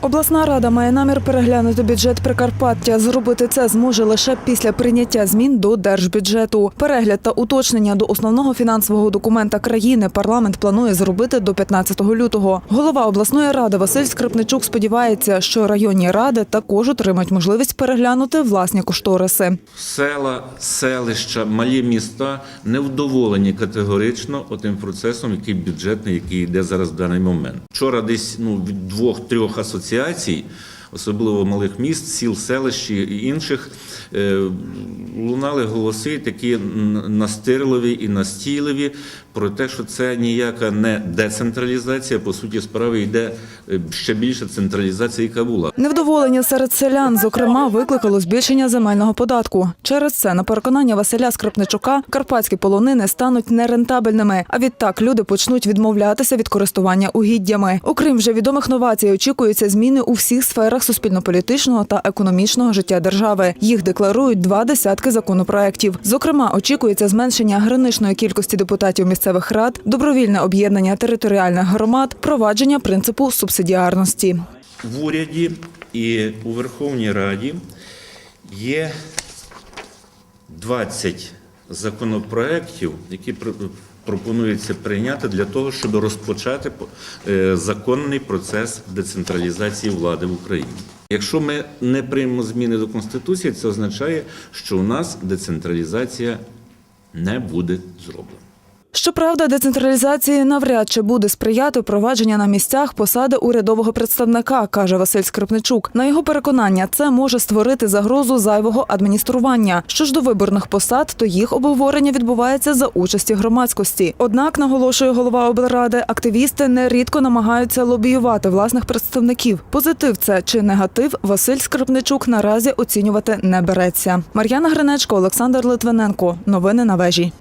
Обласна рада має намір переглянути бюджет Прикарпаття. Зробити це зможе лише після прийняття змін до держбюджету. Перегляд та уточнення до основного фінансового документа країни парламент планує зробити до 15 лютого. Голова обласної ради Василь Скрипничук сподівається, що районні ради також отримають можливість переглянути власні кошториси. Села, селища, малі міста невдоволені категорично тим процесом, який бюджетний, який йде зараз в даний момент. Вчора десь ну від двох-трьох асоціацій, асоціацій особливо малих міст, сіл, селищ і інших, е, лунали голоси такі настирливі і настійливі про те, що це ніяка не децентралізація, по суті справи йде е, ще більше централізація, яка була. Невдоволення серед селян, зокрема, викликало збільшення земельного податку. Через це, на переконання Василя Скрипничука, карпатські полонини стануть нерентабельними. А відтак люди почнуть відмовлятися від користування угіддями. Окрім вже відомих новацій, очікуються зміни у всіх сферах суспільно-політичного та економічного життя держави. Їх декларують два десятки законопроєктів. Зокрема, очікується зменшення граничної кількості депутатів місцевих рад, добровільне об'єднання територіальних громад, провадження принципу субсидіарності. в уряді і у Верховній Раді є 20 законопроєктів, які пропонується прийняти для того, щоб розпочати е, законний процес децентралізації влади в Україні. Якщо ми не приймемо зміни до Конституції, це означає, що у нас децентралізація не буде зроблена. Щоправда, децентралізації навряд чи буде сприяти впровадження на місцях посади урядового представника, каже Василь Скрипничук. На його переконання, це може створити загрозу зайвого адміністрування. Що ж до виборних посад, то їх обговорення відбувається за участі громадськості. Однак, наголошує голова облради, активісти нерідко намагаються лобіювати власних представників. Позитив це чи негатив Василь Скрипничук наразі оцінювати не береться. Мар'яна Гринечко, Олександр Литвиненко. Новини на вежі.